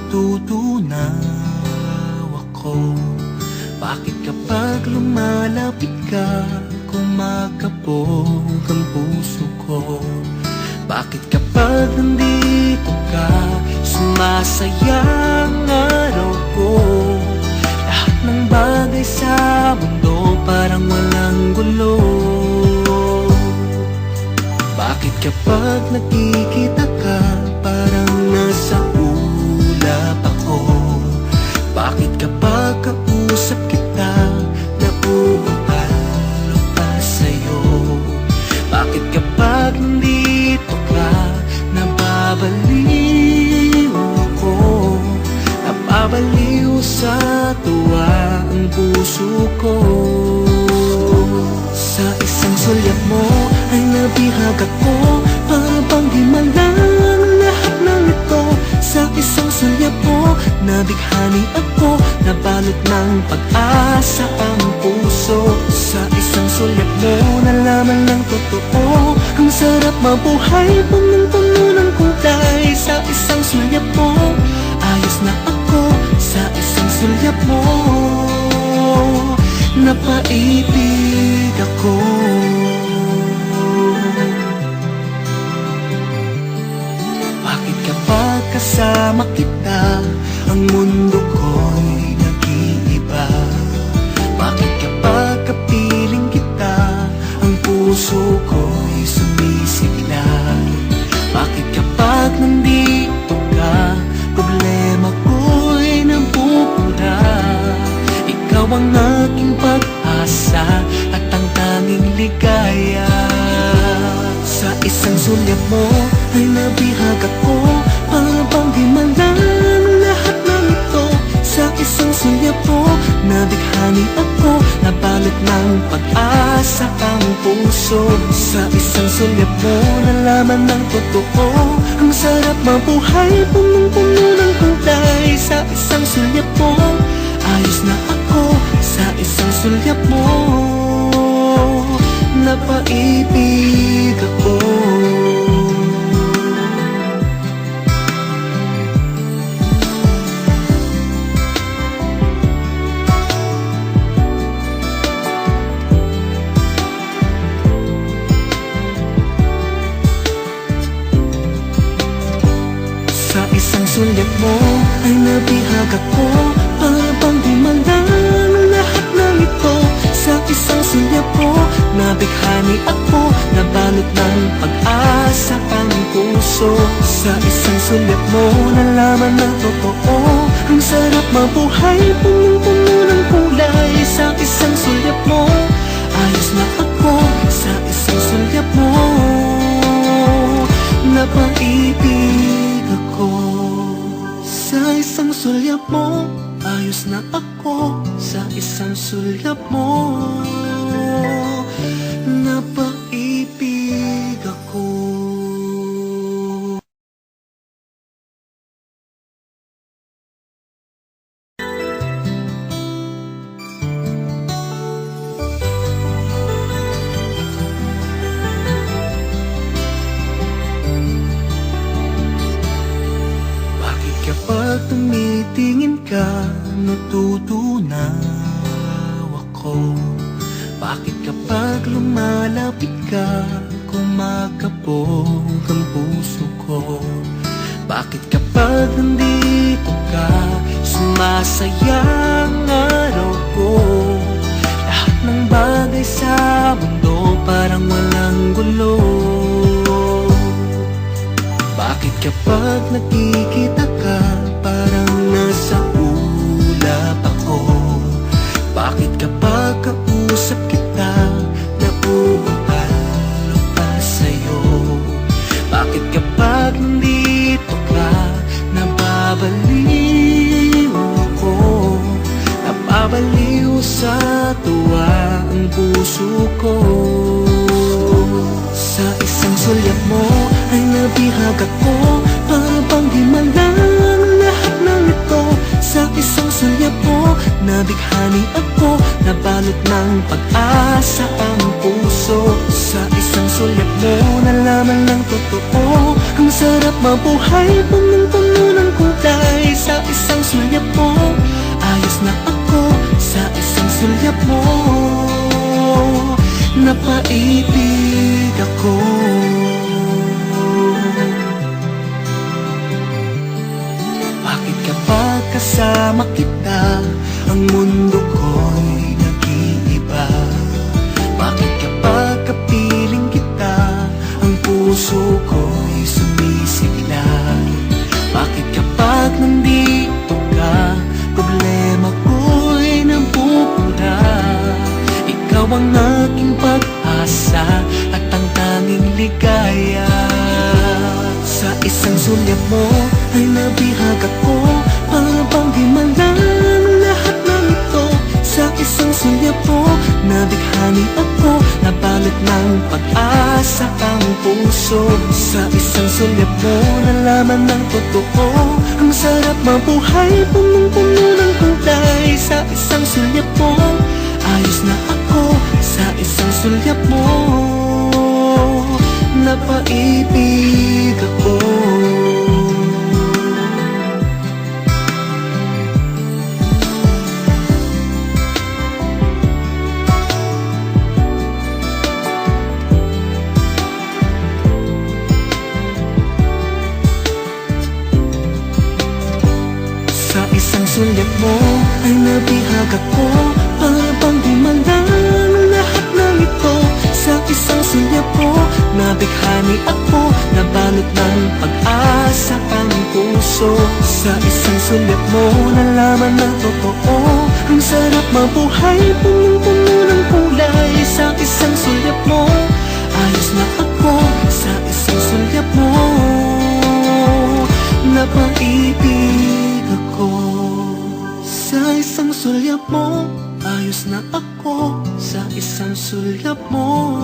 natutunaw ako. Bakit kapag lumalapit ka Kumakabog ang puso ko? Bakit kapag nandito ka Sumasayang araw ko? Lahat ng bagay sa mundo Parang walang gulo. Bakit kapag nakikita sa tuwa ang puso ko. Sa isang sulyap mo ay nabihag ako Para bang di malang lahat ng ito. Sa isang sulyap mo nabighani ako Nabalot ng pag-asa ang puso. Sa isang sulyap mo nalaman ng totoo Ang sarap mabuhay punong-puno ng kulay. Sa isang sulyap mo sulyap mo napaibig ako. Bakit kapag kasama kita? Ang mundo ko'y nag-iiba. Bakit kapag kapiling kita? Ang puso ko'y sumisigla. Bakit ligaya Sa isang sulyap mo Ay nabihag ako Para bang di malang lahat ng ito Sa isang sulyap mo Nabighani ako Nabalot ng pag-asa ang puso Sa isang sulyap mo Nalaman ng totoo Ang sarap mabuhay Punong-puno ng kulay Sa isang sulyap mo Ayos na ako Sa isang sulyap mo Napaibig ako. Sa isang sulyap mo ay nabihag ako mo nalaman ng totoo. Ang sarap mabuhay punong-puno ng kulay Sa isang sulyap mo. Ayos na ako Sa isang sulyap mo. Napaibig ako Sa isang sulyap mo. Ayos na ako Sa isang sulyap mo ka Natutunaw ako. Bakit kapag lumalapit ka Kumakabog ang puso ko? Bakit kapag nandito ka Sumasayang araw ko? Lahat ng bagay sa mundo Parang walang gulo. Bakit kapag nakikita sa tuwa ang puso ko. Sa isang sulyap mo ay nabihag ako Para bang di malang lahat ng ito. Sa isang sulyap mo nabighani ako Nabalot ng pag-asa ang puso. Sa isang sulyap mo nalaman ng totoo Ang sarap mabuhay punong-puno ng kulay sulyap mo Napaibig ako. Bakit kapag kasama kita? Ang mundo ko'y nag-iiba. Bakit kapag kapiling kita? Ang puso ko'y sumipa ligaya Sa isang sulyap mo Ay nabihag ako Para di malang lahat ng ito. Sa isang sulyap mo Nabighani ako Nabalot ng pag-asa ang puso. Sa isang sulyap mo Nalaman ng totoo Ang sarap mabuhay Punong-puno ng kulay Sa isang sulyap mo Ayos na ako Sa isang sulyap mo Napaibig ako. Sa isang sulyap mo ay nabihag ako Sa isang sulyap mo nalaman ng totoo. Ang sarap mabuhay punong-puno ng kulay Sa isang sulyap mo. Ayos na ako Sa isang sulyap mo. Napaibig ako Sa isang sulyap mo. Ayos na ako Sa isang sulyap mo